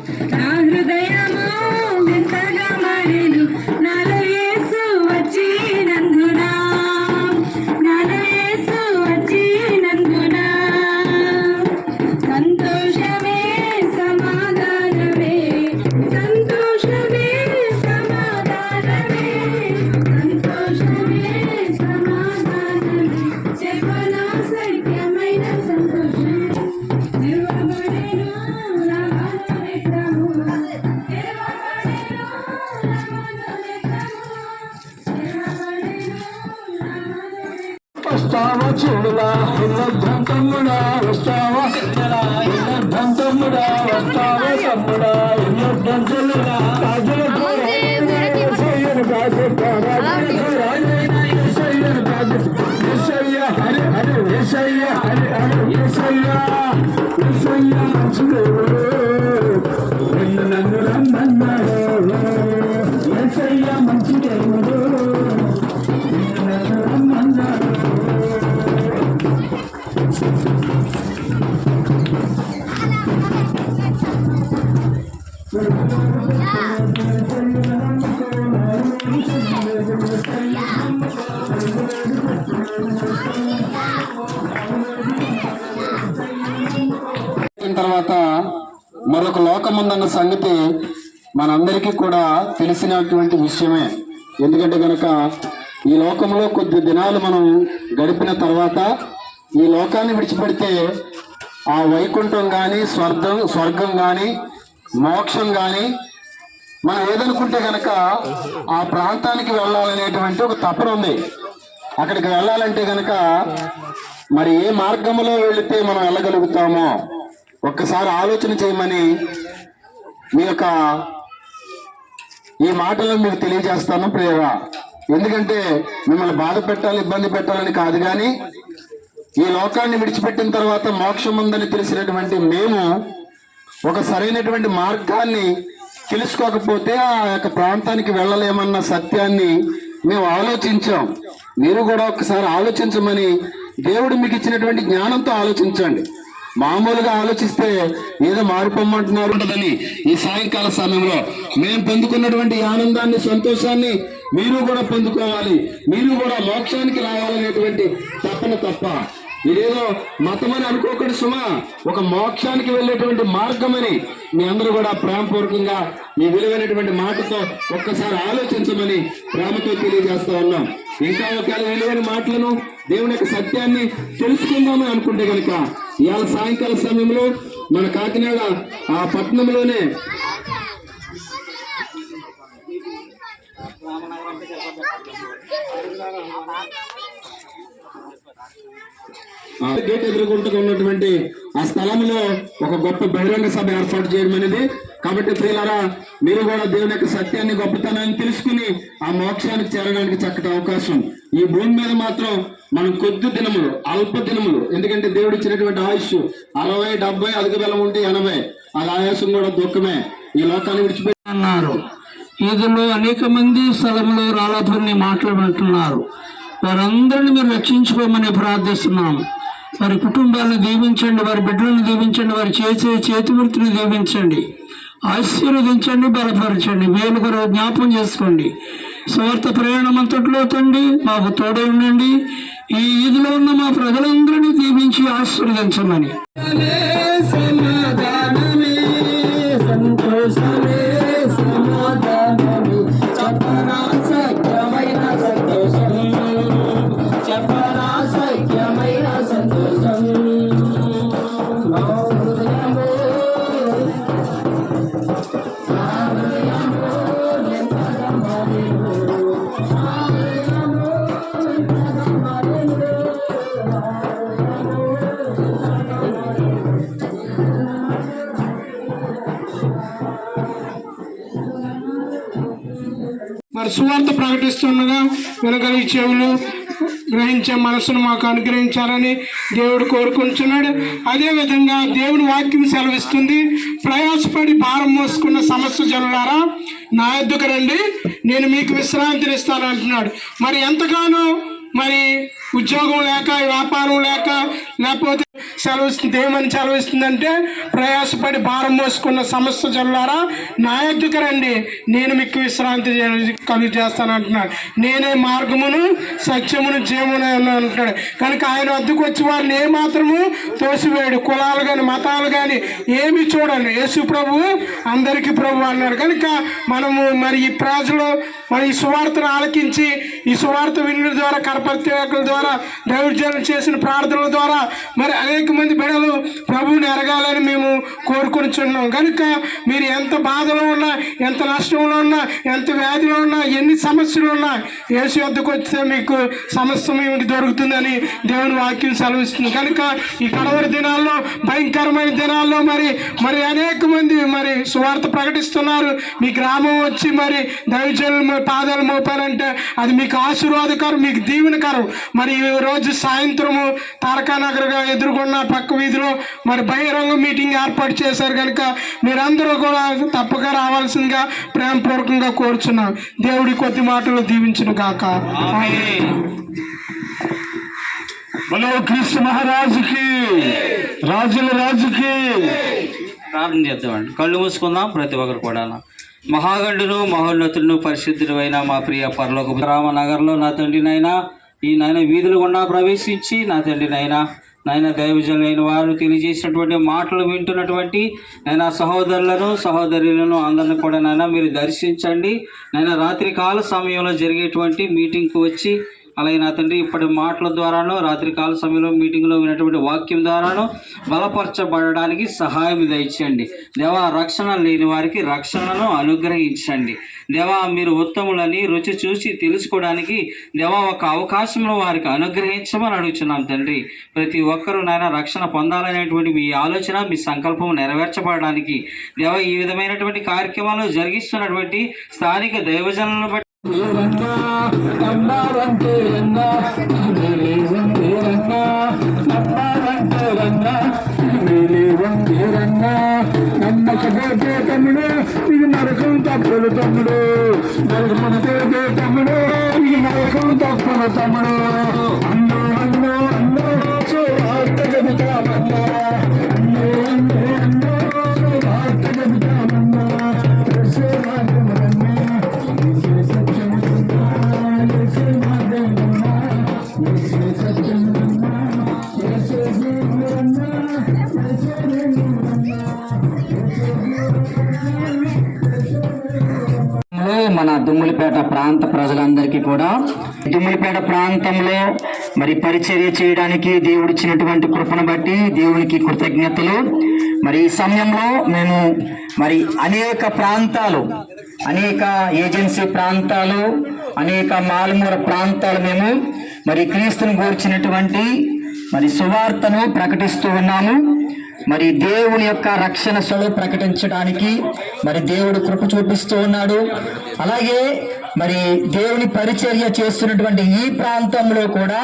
Ah. చూడులా ఉన్నర్థం తమ్ముడా వస్తావా? ఉన్నర్థం తమ్ముడా వస్తావా? తమ్ముడా ఉన్నర్థం చెల్లుడా రాజుల సయ్యను బాధ్యత హరి హరి ఏసయ్య హరి హరి ఏసయ్య ఏసయ్య మంచి దేవుడు నిన్ను నన్ను తర్వాత మరొక లోకం ఉందన్న సంగతి మనందరికీ కూడా తెలిసినటువంటి విషయమే. ఎందుకంటే కనుక ఈ లోకంలో కొద్ది దినాలు మనం గడిపిన తర్వాత ఈ లోకాన్ని విడిచిపెడితే ఆ వైకుంఠం కానీ స్వర్గం స్వర్గం కానీ మోక్షం కానీ మనం ఏదనుకుంటే కనుక ఆ ప్రాంతానికి వెళ్ళాలనేటువంటి ఒక తపన ఉంది. అక్కడికి వెళ్ళాలంటే కనుక మరి ఏ మార్గంలో వెళితే మనం వెళ్ళగలుగుతామో ఒక్కసారి ఆలోచన చేయమని మీ యొక్క ఈ మాటలను మీకు తెలియజేస్తాను ప్రేర ఎందుకంటే మిమ్మల్ని బాధ పెట్టాలి ఇబ్బంది పెట్టాలని కాదు కానీ ఈ లోకాన్ని విడిచిపెట్టిన తర్వాత మోక్షం ఉందని తెలిసినటువంటి మేము ఒక సరైనటువంటి మార్గాన్ని తెలుసుకోకపోతే ఆ యొక్క ప్రాంతానికి వెళ్ళలేమన్న సత్యాన్ని మేము ఆలోచించాం. మీరు కూడా ఒకసారి ఆలోచించమని దేవుడు మీకు ఇచ్చినటువంటి జ్ఞానంతో ఆలోచించండి. మామూలుగా ఆలోచిస్తే ఏదో మారిపోమ్మంటున్నారు ఉంటుందని ఈ సాయంకాల సమయంలో మేము పొందుకున్నటువంటి ఆనందాన్ని సంతోషాన్ని మీరు కూడా పొందుకోవాలి. మీరు కూడా మోక్షానికి రావాలనేటువంటి తప్పన తప్ప ఇదేదో మతమని అనుకోకండి సుమా. ఒక మోక్షానికి వెళ్ళేటువంటి మార్గమని మీ అందరూ కూడా ప్రేమపూర్వకంగా మీ విలువైనటువంటి మాటతో ఒక్కసారి ఆలోచించమని ప్రేమతో తెలియజేస్తా ఉన్నాం. ఇంకా ఒకవేళ విలువైన మాటలను దేవుని యొక్క సత్యాన్ని తెలుసుకుందామని అనుకుంటే కనుక ఇవాళ సాయంకాల సమయంలో మన కాకినాడ ఆ పట్టణంలోనే ఆ గేట్ ఎదుర్కొంటూ ఉన్నటువంటి ఆ స్థలంలో ఒక గొప్ప బహిరంగ సభ ఏర్పాటు చేయడం అనేది కాబట్టి ప్రియులారా మీరు కూడా దేవుని యొక్క సత్యాన్ని గొప్పతనాన్ని తెలుసుకుని ఆ మోక్షానికి చేరడానికి చక్కటి అవకాశం. ఈ భూమి మీద మాత్రం మనం కొద్ది దినములు అల్ప దినములు ఎందుకంటే దేవుడు ఇచ్చినటువంటి ఆయుష్ అరవై డెబ్బై అధిక బలం ఉంటే ఎనభై. అది ఆయాసం కూడా దుఃఖమే. ఈ లోకాన్ని విడిచిపెట్టి అన్నారు. ఈదులో అనేక మంది స్థలంలో రాళ్ళతోని మాట్లాడుతున్నారు. వారందరిని మీరు రక్షించుకోమని ప్రార్థిస్తున్నాము. వారి కుటుంబాలను దీవించండి వారి బిడ్డలను దీవించండి వారి చేసే చేతి వృత్తిని దీవించండి. ఆశీర్వదించండి బలపరచండి. వేలు జ్ఞాపం చేసుకోండి. స్వార్థ ప్రయాణం అంతట్లో తండి మాకు తోడే ఉండండి. ఈ ఈదులో ఉన్న మా ప్రజలందరినీ దీవించి ఆశీర్వదించమని. సువార్త ప్రకటిస్తుండగా వెనకలి చెవులు గ్రహించే మనసును మాకు అనుగ్రహించాలని దేవుడు కోరుకుంటున్నాడు. అదేవిధంగా దేవుని వాక్యం సెలవిస్తుంది ప్రయాసపడి భారం మోసుకున్న సమస్య జనులారా నా ఎద్దుకు రండి నేను మీకు విశ్రాంతిని ఇస్తాను అంటున్నాడు. మరి ఎంతగానో మరి ఉద్యోగం లేక వ్యాపారం లేక లేకపోతే సెలవిస్తుంది ఏమని సెలవిస్తుందంటే ప్రయాసపడి భారం మోసుకున్న సమస్య జల్లారా నా యొద్దకు రండి. నేను మీకు విశ్రాంతి కలుగు చేస్తాను అంటున్నాడు నేనే మార్గమును సత్యమును జీవమును అంటున్నాడు. కనుక ఆయన వద్దకు వచ్చి వారిని ఏ మాత్రము తోసివేయడు. కులాలు కానీ మతాలు కానీ ఏమి చూడండి యేసు ప్రభు అందరికీ ప్రభు అన్నాడు. కనుక మనము మరి ఈ ప్రజలు మరి ఈ సువార్తను ఆలకించి ఈ సువార్త వినుల ద్వారా కరపత్రికల ద్వారా దైవజనం చేసిన ప్రార్థనల ద్వారా మరి అనేక మంది బిడలు ప్రభువుని ఎరగాలని మేము కోరుకొనిచున్నాం. కనుక మీరు ఎంత బాధలో ఉన్నా ఎంత నష్టంలో ఉన్నా ఎంత వ్యాధిలో ఉన్నా ఎన్ని సమస్యలు ఉన్నా యేసు వద్దకు వస్తే మీకు సమస్య మీకు దొరుకుతుందని దేవుని వాక్యం సెలవిస్తుంది. కనుక ఈ కడవరి దినాల్లో భయంకరమైన దినాల్లో మరి మరి అనేక మంది మరి సువార్త ప్రకటిస్తున్నారు. మీ గ్రామం వచ్చి మరి దైవజనులు పాదాలు మోపారంటే అది మీకు ఆశీర్వాదకరం మీకు దీవెనకరం. మరి ఈ రోజు సాయంత్రము తారకానగర్గా ఎదుర్కొన్న పక్క వీధిలో మరి బహిరంగ మీటింగ్ ఏర్పాటు చేశారు కనుక మీరందరూ కూడా తప్పక రావాల్సిందిగా ప్రేమపూర్వకంగా కోరుచున్నాం. దేవుడి కొద్ది మాటలు దీవించును గాక. బలో క్రీస్తు మహారాజుకి రాజుల రాజుకి. ప్రార్థన చేద్దామండి. కళ్ళు మూసుకుందాం ప్రతి ఒక్కరు కూడా మహాగండును మహోన్నతులను పరిశుద్ధుడైన అయిన మా ప్రియ పరలోక రామనగర్లో నా తండ్రినైనా ఈ నాయన వీధులు గుండా ప్రవేశించి నా తండ్రినైనా నాయన దైవజనులైన వారు తెలియజేసినటువంటి మాటలు వింటున్నటువంటి నాయన సహోదరులను సహోదరులను అందరిని కూడా నాయన మీరు దర్శించండి. నాయన రాత్రి కాల సమయంలో జరిగేటువంటి మీటింగ్కి వచ్చి అలాగే నా తండ్రి ఇప్పటి మాటల ద్వారాను రాత్రి కాల సమయంలో మీటింగ్లో వినటువంటి వాక్యం ద్వారాను బలపరచబడడానికి సహాయం దయచేయండి. దేవా రక్షణ లేని వారికి రక్షణను అనుగ్రహించండి. దేవా మీరు ఉత్తములని రుచి చూసి తెలుసుకోవడానికి దేవా ఒక అవకాశంలో వారికి అనుగ్రహించమని అడుగుతున్నాం తండ్రి. ప్రతి ఒక్కరూ నాయన రక్షణ పొందాలనేటువంటి మీ ఆలోచన మీ సంకల్పం నెరవేర్చబడడానికి దేవా ఈ విధమైనటువంటి కార్యక్రమాలు జరిగిస్తున్నటువంటి స్థానిక దైవజనులను బట్టి வந்தீரண்ணா அம்மா வந்தீரண்ணா மேலே வந்தீரண்ணா அம்மா வந்தீரண்ணா மேலே வந்தீரண்ணா நம்ம சகோதர దుమ్ములపేట ప్రాంత ప్రజలందరికీ కూడా దుమ్ములపేట ప్రాంతంలో మరి పరిచర్య చేయడానికి దేవుడిచ్చినటువంటి కృపను బట్టి దేవునికి కృతజ్ఞతలు. మరి ఈ సమయంలో మేము మరి అనేక ప్రాంతాలు అనేక ఏజెన్సీ ప్రాంతాలు అనేక మాలమూర ప్రాంతాలు మేము మరి క్రీస్తుని గూర్చినటువంటి మరి సువార్తను ప్రకటిస్తూ ఉన్నాము. మరి దేవుని యొక్క రక్షణ సెలవు ప్రకటించడానికి మరి దేవుడు కృప చూపిస్తూ ఉన్నాడు. అలాగే మరి దేవుని పరిచర్య చేస్తున్నటువంటి ఈ ప్రాంతంలో కూడా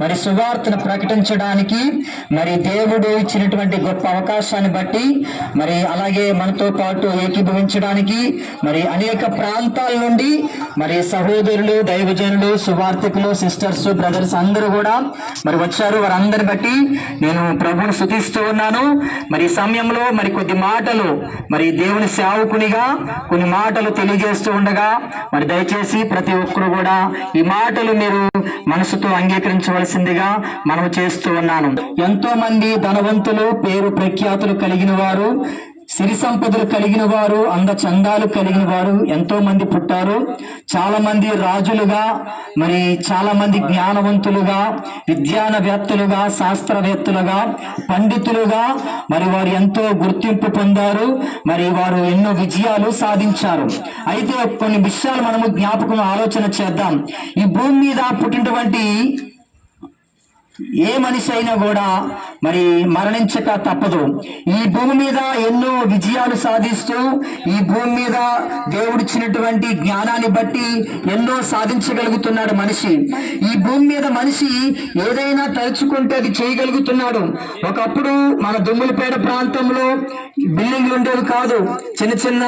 మరి సువార్తను ప్రకటించడానికి మరి దేవుడు ఇచ్చినటువంటి గొప్ప అవకాశాన్ని బట్టి మరి అలాగే మనతో పాటు ఏకీభవించడానికి మరి అనేక ప్రాంతాల నుండి మరి సహోదరులు దైవజనులు సువార్థికులు సిస్టర్స్ బ్రదర్స్ అందరూ కూడా మరి వచ్చారు. వారందరిని బట్టి నేను ప్రభుని శుతిస్తూ ఉన్నాను. మరి సమయంలో మరి కొద్ది మాటలు మరి దేవుని సేవకునిగా కొన్ని మాటలు తెలియజేస్తూ ఉండగా మరి దయచేసి ప్రతి ఒక్కరు కూడా ఈ మాటలు మీరు మనసుతో అంగీకరించవలసిందిగా మనం చేస్తూ ఉన్నాను. ఎంతో మంది ధనవంతులు పేరు ప్రఖ్యాతులు కలిగిన వారు సిరి సంపదలు కలిగిన వారు అంద చందాలు కలిగిన వారు ఎంతో మంది పుట్టారు. చాలా మంది రాజులుగా మరి చాలా మంది జ్ఞానవంతులుగా విజ్ఞానవేత్తలుగా శాస్త్రవేత్తలుగా పండితులుగా మరి వారు ఎంతో గుర్తింపు పొందారు. మరి వారు ఎన్నో విజయాలు సాధించారు. అయితే కొన్ని విషయాలు మనము జ్ఞాపకం ఆలోచన చేద్దాం. ఈ భూమి మీద పుట్టినటువంటి ఏ మనిషి అయినా కూడా మరి మరణించక తప్పదు. ఈ భూమి మీద ఎన్నో విజయాలు సాధిస్తూ ఈ భూమి మీద దేవుడిచ్చినటువంటి జ్ఞానాన్ని బట్టి ఎన్నో సాధించగలుగుతున్నాడు మనిషి. ఈ భూమి మీద మనిషి ఏదైనా తలుచుకుంటే అది చేయగలుగుతున్నాడు. ఒకప్పుడు మన దుమ్ములపేట ప్రాంతంలో బిల్డింగ్లు ఉండేవి కాదు. చిన్న చిన్న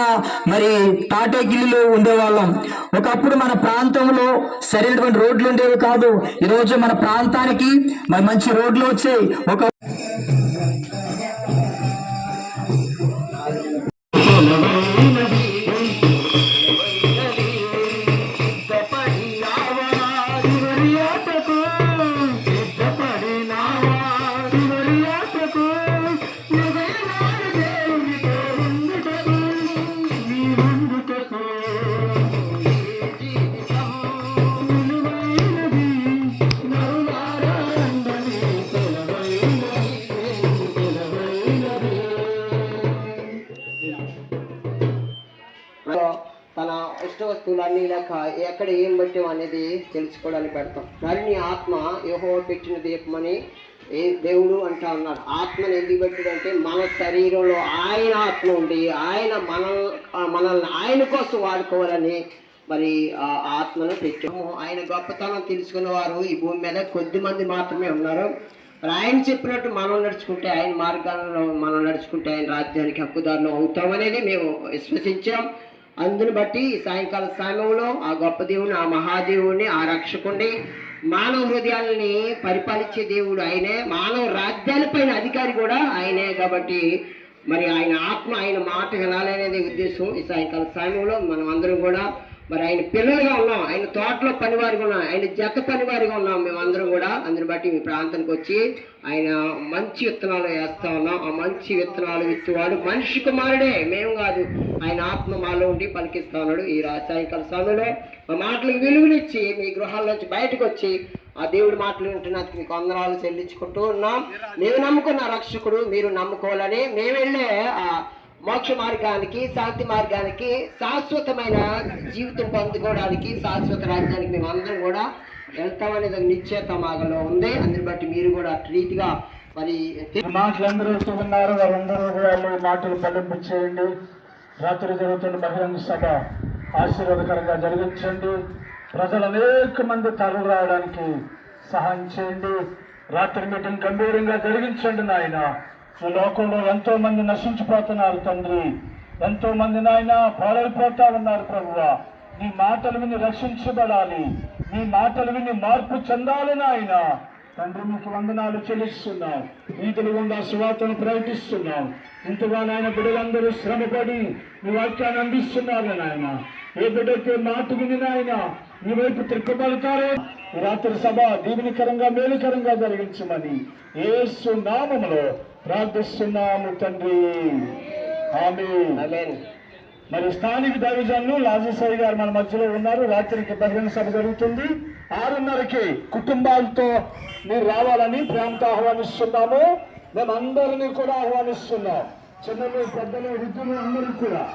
మరి తాటేగిల్లు ఉండేవాళ్ళం. ఒకప్పుడు మన ప్రాంతంలో సరైనటువంటి రోడ్లు ఉండేవి కాదు. ఈరోజు మన ప్రాంతానికి మరి మంచి రోడ్లు వచ్చాయి. ఒక వస్తువులన్నీ ఎక్కడ ఏం పెట్టాం అనేది తెలుసుకోవడానికి పెడతాం. మరి నీ ఆత్మ యహో పెట్టిన దీపమని ఏ దేవుడు అంటా ఉన్నాడు. ఆత్మను ఎందుకు పెట్టాడంటే మన శరీరంలో ఆయన ఆత్మ ఉండి ఆయన మన మనల్ని ఆయన కోసం వాడుకోవాలని మరి ఆ ఆత్మను తెచ్చాము ఆయన గొప్పతనం తెలుసుకున్న వారు ఈ భూమి మీద కొద్ది మంది మాత్రమే ఉన్నారు. మరి ఆయన చెప్పినట్టు మనం నడుచుకుంటే ఆయన మార్గాల్లో మనం నడుచుకుంటే ఆయన రాజ్యానికి హక్కుదారులు అవుతామనేది మేము విశ్వసించాం. అందును బట్టి సాయంకాల సమయంలో ఆ గొప్ప దేవుని ఆ మహాదేవుని ఆ రక్షకుణ్ణి మానవ హృదయాలని పరిపాలించే దేవుడు ఆయనే. మానవ రాజ్యాలపైన అధికారి కూడా ఆయనే కాబట్టి మరి ఆయన ఆత్మ ఆయన మాట వినాలనేది ఉద్దేశం ఈ సాయంకాల సమయంలో మనం అందరం కూడా మరి ఆయన పిల్లలుగా ఉన్నాం. ఆయన తోటలో పనివారిగా ఉన్నాం. ఆయన జత పనివారిగా ఉన్నాం మేమందరం కూడా. అందరిని బట్టి మీ ప్రాంతానికి వచ్చి ఆయన మంచి విత్తనాలు వేస్తా ఉన్నాం. ఆ మంచి విత్తనాలు విత్తువాడు మనిషి కుమారుడే. మేము కాదు. ఆయన ఆత్మ మాలో ఉండి పలికిస్తా ఉన్నాడు. ఈ రా సాయంకాల సమయంలో మా మాటలకు విలువనిచ్చి మీ గృహాల్లోంచి బయటకు వచ్చి ఆ దేవుడి మాటలు వింటున్నందుకు మీకు వందనాలు చెల్లించుకుంటూ ఉన్నాం. మేము నమ్ముకున్న రక్షకుడు మీరు నమ్ముకోవాలని మేము వెళ్ళే ఆ మోక్ష మార్గానికి శాంతి మార్గానికి శాశ్వతమైన జీవితం పొందుకోవడానికి శాశ్వత రాజ్యానికి మేము అందరం కూడా వెళ్తామనేది ఒక నిశ్చేత మాగలో ఉంది. అందుని బట్టి మీరు కూడా రీతిగా మరి మాటలందరూ చూస్తున్నారు. వారందరూ కూడా మాటలు పల్లింపు చేయండి. రాత్రి జరుగుతున్న బహిరంగ సభ ఆశీర్వాదకరంగా జరిగించండి. ప్రజలు అనేక మంది తరలి రావడానికి సహాయం చేయండి. రాత్రి మీటింగ్ గంభీరంగా జరిగించండి నాయన. ఈ లోకంలో ఎంతో మంది నశించిపోతున్నారు తండ్రి. ఎంతో మంది నాయన పాడైపోతా ఉన్నారు ప్రభువా. నీ మాటలు విని రక్షించబడాలి. నీ మాటలు విని మార్పు చెందాలి నాయన. తండ్రి మీకు వందనాలు చెల్లిస్తున్నాం. వీధులు గుండా సువార్తను ప్రకటిస్తున్నాం. ఇంతగా నాయన బిడ్డలందరూ శ్రమపడి మీ వాక్యాన్ని అందిస్తున్నారు నాయన. ఏ బిడ్డైతే మాట విని నాయన మీ వైపు తిరగబడతారో రాత్రి సభ దీవెనికరంగా మేలుకరంగా జరిగించమని ఏసు నామములో ప్రార్థిస్తున్నాము తండ్రి. మరి స్థానిక దైవజనులు లాజసాయి గారు మన మధ్యలో ఉన్నారు. రాత్రికి బహిరంగ సభ జరుగుతుంది. ఆరున్నరకి కుటుంబాలతో మీరు రావాలని ప్రేమతో ఆహ్వానిస్తున్నాము. మేమందరినీ కూడా ఆహ్వానిస్తున్నాం. చిన్నలు పెద్దలు వృద్ధులు అందరూ కూడా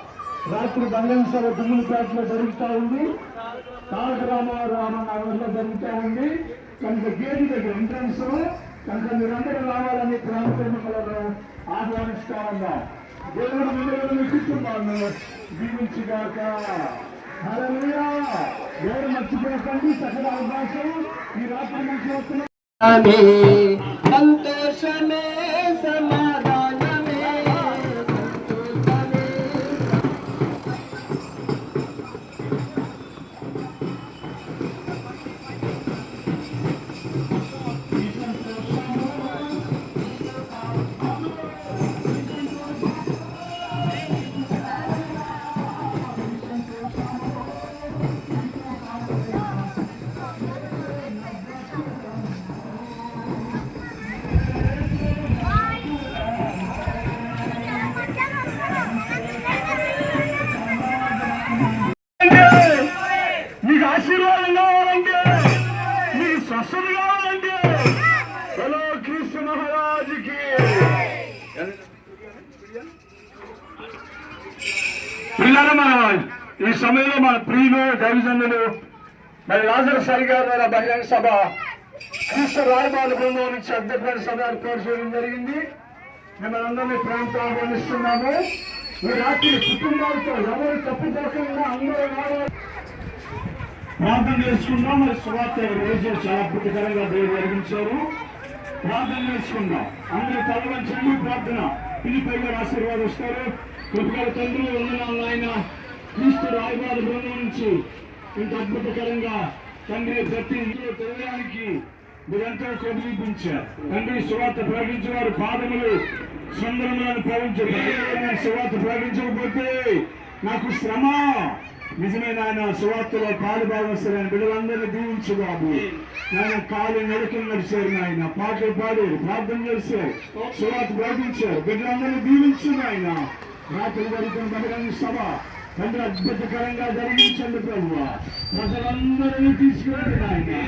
రాత్రి బహిరంగ సభ దుమ్ములపేటలో జరుగుతూ ఉంది. తారక రామారామ నగర్లో జరుగుతూ ఉంది. కనుక గేటు దగ్గర ఎంట్రన్స్ కనుక మీరందరూ రావాలని ప్రాంతంలో ఆహ్వానిస్తా ఉన్నాం. దేవుడు మిమ్మల్ని కుటుంబాన్ని దీవించుగాక దేవుడు మర్చిపోకండి సకల అవకాశం. ఈ రాత్రి నుంచి వస్తున్న సంతోషమే ప్రియులు మరి లాజర్ సాయి గారి ద్వారా బహిరంగ సభ క్రీస్తు రాయబాల బృందం నుంచి అధ్యక్ష సభ ఏర్పాటు చేయడం జరిగింది. మిమ్మల్ని అందరినీ ప్రాంతం ఆహ్వానిస్తున్నాము. ఈ రాత్రి కుటుంబాలతో ఎవరు తప్పుకోకుండా అందరూ ప్రార్థన చేసుకుందాం. మరి సువార్త రోజు చాలా అద్భుతకరంగా దేవుడు జరిగించారు. ప్రార్థన చేసుకుందాం. అందరూ తలవంచండి ప్రార్థన ఇది పైగా ఆశీర్వాదం ఇస్తారు. కృపగల తండ్రి వందనాలు ఆయన క్రీస్తు రాయబార బృందం నుంచి ఇంత అద్భుతకరంగా తండ్రి ప్రతి ఇంట్లో తెలియడానికి మీరంతా కదిలిపించారు తండ్రి సువార్త ప్రకటించిన వారు పాదములు సుందరములను ప్రకటించారు సువార్త ప్రకటించకపోతే నాకు శ్రమ. నిజమైన ఆయన సువార్తలో పాలు భాగస్తులైన బిడ్డలందరినీ దీవించు బాబు. నాయన కాలు నడుకలు నడిచారు నాయన. పాటలు పాడారు ప్రార్థన చేశారు సువార్త ప్రకటించారు. బిడ్డలందరినీ దీవించు నాయన. రాత్రి వరకు బహిరంగ సభ తండ్రి అద్భుతకరంగా జరిగించండి ప్రభు ప్రజలందరినీ తీసుకురండి ఆయన